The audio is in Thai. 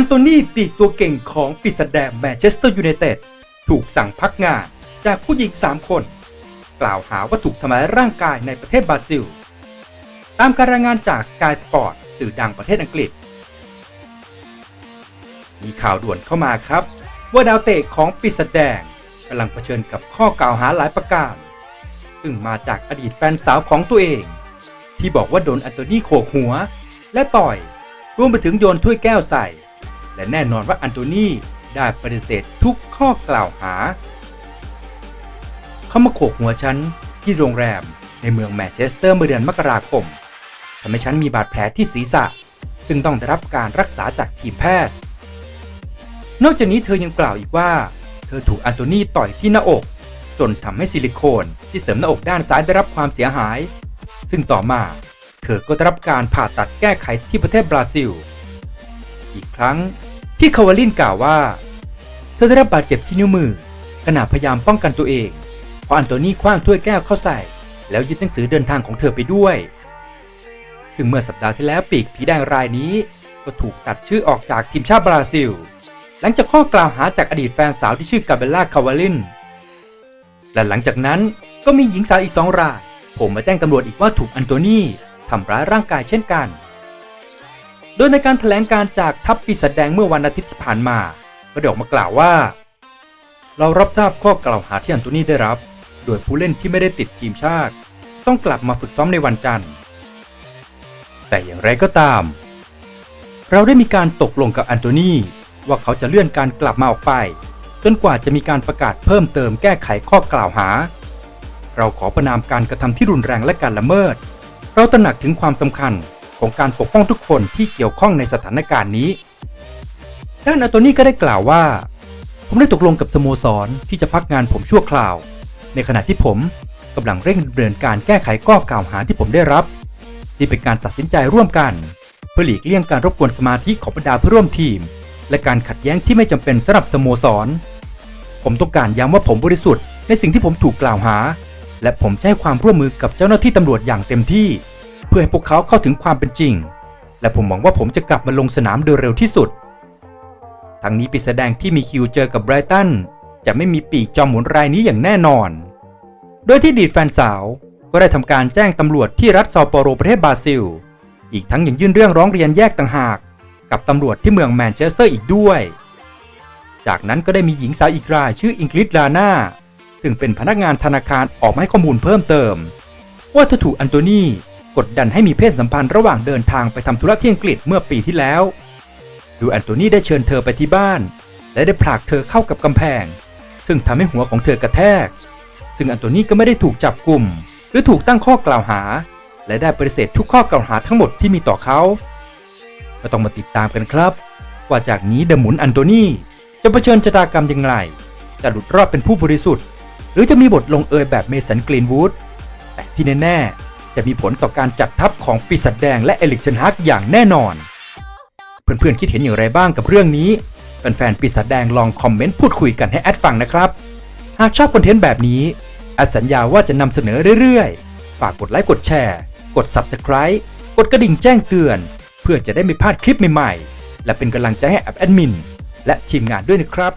อันโตนีปีกตัวเก่งของปีศาจแดงแมนเชสเตอร์ยูไนเต็ดถูกสั่งพักงานจากผู้หญิง 3 คน กล่าวหาว่าถูกทำร้ายร่างกายในประเทศบราซิล ตามการรายงานจาก Sky Sport สื่อดังประเทศอังกฤษ มีข่าวด่วนเข้ามาครับ ว่าดาวเตะของปีศาจแดงกำลังเผชิญกับข้อกล่าวหาหลายประการ ซึ่งมาจากอดีตแฟนสาวของตัวเอง ที่บอกว่าโดนอันโตนีโขกหัว และต่อยรวมไปถึงโยนถ้วยแก้วใส่ และแน่นอนว่าอันโตนีได้ปฏิเสธทุกข้อกล่าวหา เขามาโขกหัวฉันที่โรงแรมในเมืองแมนเชสเตอร์เมื่อเดือนมกราคมทำให้ฉันมีบาดแผลที่ศีรษะ ซึ่งต้องได้รับการรักษาจากทีมแพทย์ นอกจากนี้เธอยังกล่าวอีกว่า เธอถูกอันโตนีต่อยที่หน้าอก จนทำให้ซิลิโคนที่เสริมหน้าอกด้านซ้ายได้รับความเสียหาย ซึ่งต่อมาเธอก็ได้รับการผ่าตัดแก้ไขที่ประเทศบราซิล อีกครั้ง ที่คาวาลินกล่าวว่า เธอได้รับบาดเจ็บที่นิ้วมือขณะพยายามป้องกันตัวเอง เพราะอันโตนีคว้างถ้วยแก้วเข้าใส่ แล้วยึดหนังสือเดินทางของเธอไปด้วย ซึ่งเมื่อสัปดาห์ที่แล้วปีกผีแดงรายนี้ ก็ถูกตัดชื่อออกจากทีมชาติบราซิล หลังจากข้อกล่าวหาจากอดีตแฟนสาวที่ชื่อกาเบลล่าคาวาลิน และหลังจากนั้นก็มีหญิงสาวอีกสองรายผมมาแจ้งตำรวจอีกว่าถูกอันโตนีทำร้ายร่างกายเช่นกัน ดยในการแถลงการจากทัพปีศาจแดงเมื่อวันอาทิตย์ที่ผ่านมา ก็ได้ออกมากล่าวว่า เรารับทราบข้อกล่าวหาที่อันโตนีได้รับ โดยผู้เล่นที่ไม่ได้ติดทีมชาติ ต้องกลับมาฝึกซ้อมในวันจันทร์ แต่อย่างไรก็ตาม เราได้มีการตกลงกับอันโตนีว่าเขาจะเลื่อนการกลับมาออกไป จนกว่าจะมีการประกาศเพิ่มเติมแก้ไขข้อกล่าวหา เราขอประนามการกระทำที่รุนแรงและการละเมิด เราตระหนักถึงความสำคัญ ของการปกป้องทุกคนที่เกี่ยวข้องในสถานการณ์นี้ ด้านอันโตนี่ก็ได้กล่าวว่า ผมได้ตกลงกับสโมสรที่จะพักงานผมชั่วคราว ในขณะที่ผมกำลังเร่งดำเนินการแก้ไขข้อกล่าวหาที่ผมได้รับที่เป็นการตัดสินใจร่วมกัน เพื่อหลีกเลี่ยงการรบกวนสมาธิของบรรดาเพื่อนร่วมทีม และการขัดแย้งที่ไม่จำเป็นสำหรับสโมสร ผมต้องการย้ำว่าผมบริสุทธิ์ในสิ่งที่ผมถูกกล่าวหา และผมจะให้ความร่วมมือกับเจ้าหน้าที่ตำรวจอย่างเต็มที่ เพื่อให้พวกเขาเข้าถึงความเป็นจริง และผมหวังว่าผมจะกลับมาลงสนามโดยเร็วที่สุด ทั้งนี้ปีแสดงที่มีคิวเจอกับไบรตันจะไม่มีปีกจอมหมุนรายนี้อย่างแน่นอน โดยที่ดีดแฟนสาวก็ได้ทำการแจ้งตำรวจที่รัฐเซาเปโรประเทศบราซิล อีกทั้งยังยื่นเรื่องร้องเรียนแยกต่างหาก กับตำรวจที่เมืองแมนเชสเตอร์อีกด้วย จากนั้นก็ได้มีหญิงสาวอีกรายชื่ออิงกฤษลาน่าซึ่งเป็นพนักงานธนาคารออกมาให้ข้อมูลเพิ่มเติม ว่าเธอถูกอันโตนี กดดันให้มีเพศสัมพันธ์ระหว่างเดินทางไปทำธุระที่อังกฤษเมื่อปีที่แล้วโดยอันโตนีได้เชิญเธอไปที่บ้าน และได้ผลักเธอเข้ากับกำแพง ซึ่งทำให้หัวของเธอกระแทก ซึ่งแอนโตนีก็ไม่ได้ถูกจับกลุ่ม หรือถูกตั้งข้อกล่าวหา และได้ปฏิเสธทุกข้อกล่าวหาทั้งหมดที่มีต่อเขาก็ต้องมาติดตามกันครับ ว่าจากนี้เดอะหมุนอันโตนีจะเผชิญชะตากรรมอย่างไร จะหลุดรอดเป็นผู้บริสุทธิ์ หรือจะมีบทลงเอยแบบเมสันกรีนวูดแต่ที่แน่ๆ จะมีผลต่อการจัดทัพของปีศาจแดงและเอลิกเชนฮักอย่างแน่นอน เพื่อนๆคิดเห็นอย่างไรบ้างกับเรื่องนี้แฟนๆปีศาจแดงลองคอมเมนต์พูดคุยกันให้แอดฟังนะครับ หากชอบคอนเทนต์แบบนี้แอดสัญญาว่าจะนำเสนอเรื่อยๆ ฝากกดไลค์กดแชร์ กด Subscribe กดกระดิ่งแจ้งเตือน เพื่อจะได้ไม่พลาดคลิปใหม่ๆ และเป็นกำลังใจให้แอดมินและทีมงานด้วยนะครับ